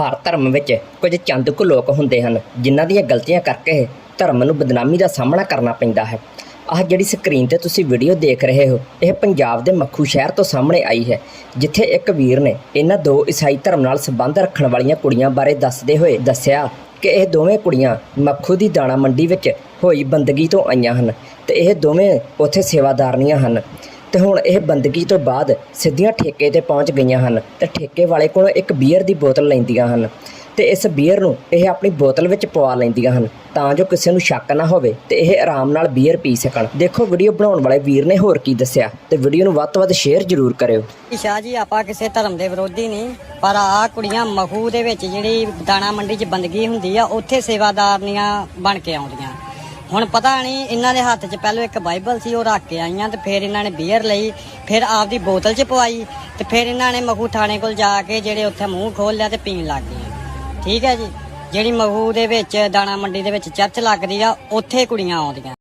ਹਰ ਧਰਮ ਵਿੱਚ ਕੁਝ ਚੰਦ ਕੁ ਲੋਕ ਹੁੰਦੇ ਹਨ, ਜਿਨ੍ਹਾਂ ਦੀਆਂ ਗਲਤੀਆਂ ਕਰਕੇ ਧਰਮ ਨੂੰ ਬਦਨਾਮੀ ਦਾ ਸਾਹਮਣਾ ਕਰਨਾ ਪੈਂਦਾ ਹੈ। ਆਹ ਜਿਹੜੀ ਸਕਰੀਨ ਤੇ ਤੁਸੀਂ ਵੀਡੀਓ ਦੇਖ ਰਹੇ ਹੋ, ਇਹ ਪੰਜਾਬ ਦੇ ਮੱਖੂ ਸ਼ਹਿਰ ਤੋਂ ਸਾਹਮਣੇ ਆਈ ਹੈ, ਜਿੱਥੇ ਇੱਕ ਵੀਰ ਨੇ ਇਹਨਾਂ ਦੋ ਈਸਾਈ ਧਰਮ ਨਾਲ ਸੰਬੰਧ ਰੱਖਣ ਵਾਲੀਆਂ ਕੁੜੀਆਂ ਬਾਰੇ ਦੱਸਦੇ ਹੋਏ ਦੱਸਿਆ ਕਿ ਇਹ ਦੋਵੇਂ ਕੁੜੀਆਂ ਮੱਖੂ ਦੀ ਦਾਣਾ ਮੰਡੀ ਵਿੱਚ ਹੋਈ ਬੰਦਗੀ ਤੋਂ ਆਈਆਂ ਹਨ ਤੇ ਇਹ ਦੋਵੇਂ ਉੱਥੇ ਸੇਵਾਦਾਰਨੀਆਂ ਹਨ। ਤੇ ਹੁਣ ਇਹ ਬੰਦਗੀ ਤੋਂ ਬਾਅਦ ਸਿੱਧੀਆਂ ਠੇਕੇ ਤੇ ਪਹੁੰਚ ਗਈਆਂ ਹਨ ਤੇ ਠੇਕੇ ਵਾਲੇ ਕੋਲੋਂ ਇੱਕ ਬੀਅਰ ਦੀ ਬੋਤਲ ਲੈਂਦੀਆਂ ਹਨ ਤੇ ਇਸ ਬੀਅਰ ਨੂੰ ਇਹ ਆਪਣੀ ਬੋਤਲ ਵਿੱਚ ਪਵਾ ਲੈਂਦੀਆਂ ਹਨ ਤਾਂ ਜੋ ਕਿਸੇ ਨੂੰ ਸ਼ੱਕ ਨਾ ਹੋਵੇ ਤੇ ਇਹ ਆਰਾਮ ਨਾਲ ਬੀਅਰ ਪੀ ਸਕਣ। ਦੇਖੋ ਵੀਡੀਓ ਬਣਾਉਣ ਵਾਲੇ ਵੀਰ ਨੇ ਹੋਰ ਕੀ ਦੱਸਿਆ ਤੇ ਵੀਡੀਓ ਨੂੰ ਵੱਧ ਤੋਂ ਵੱਧ ਸ਼ੇਅਰ ਜ਼ਰੂਰ ਕਰਿਓ। ਸ਼ਾਹ ਜੀ, ਆਪਾਂ ਕਿਸੇ ਧਰਮ ਦੇ ਵਿਰੋਧੀ ਨਹੀਂ, ਪਰ ਆ ਕੁੜੀਆਂ ਮਖੂ ਦੇ ਵਿੱਚ ਜਿਹੜੀ ਦਾਣਾ ਮੰਡੀ 'ਚ ਬੰਦਗੀ ਹੁੰਦੀ ਆ, ਉੱਥੇ ਸੇਵਾਦਾਰਨੀਆਂ ਬਣ ਕੇ ਆਉਂਦੀਆਂ। ਹੁਣ ਪਤਾ ਨਹੀਂ, ਇਹਨਾਂ ਦੇ ਹੱਥ 'ਚ ਪਹਿਲਾਂ ਇੱਕ ਬਾਈਬਲ ਸੀ, ਉਹ ਰੱਖ ਕੇ ਆਈਆਂ ਤੇ ਫਿਰ ਇਹਨਾਂ ਨੇ ਬੀਅਰ ਲਈ, ਫਿਰ ਆਪਦੀ ਬੋਤਲ 'ਚ ਪਵਾਈ ਤੇ ਫਿਰ ਇਹਨਾਂ ਨੇ ਮਖੂ ਥਾਣੇ ਕੋਲ ਜਾ ਕੇ ਜਿਹੜੇ ਉੱਥੇ ਮੂੰਹ ਖੋਲ ਲਿਆ ਤੇ ਪੀਣ ਲੱਗ ਗਈਆਂ। ਠੀਕ ਹੈ ਜੀ? ਜਿਹੜੀ ਮਖੂ ਦੇ ਵਿੱਚ, ਦਾਣਾ ਮੰਡੀ ਦੇ ਵਿੱਚ ਚਰਚ ਲੱਗਦੀ ਆ, ਉੱਥੇ ਕੁੜੀਆਂ ਆਉਂਦੀਆਂ।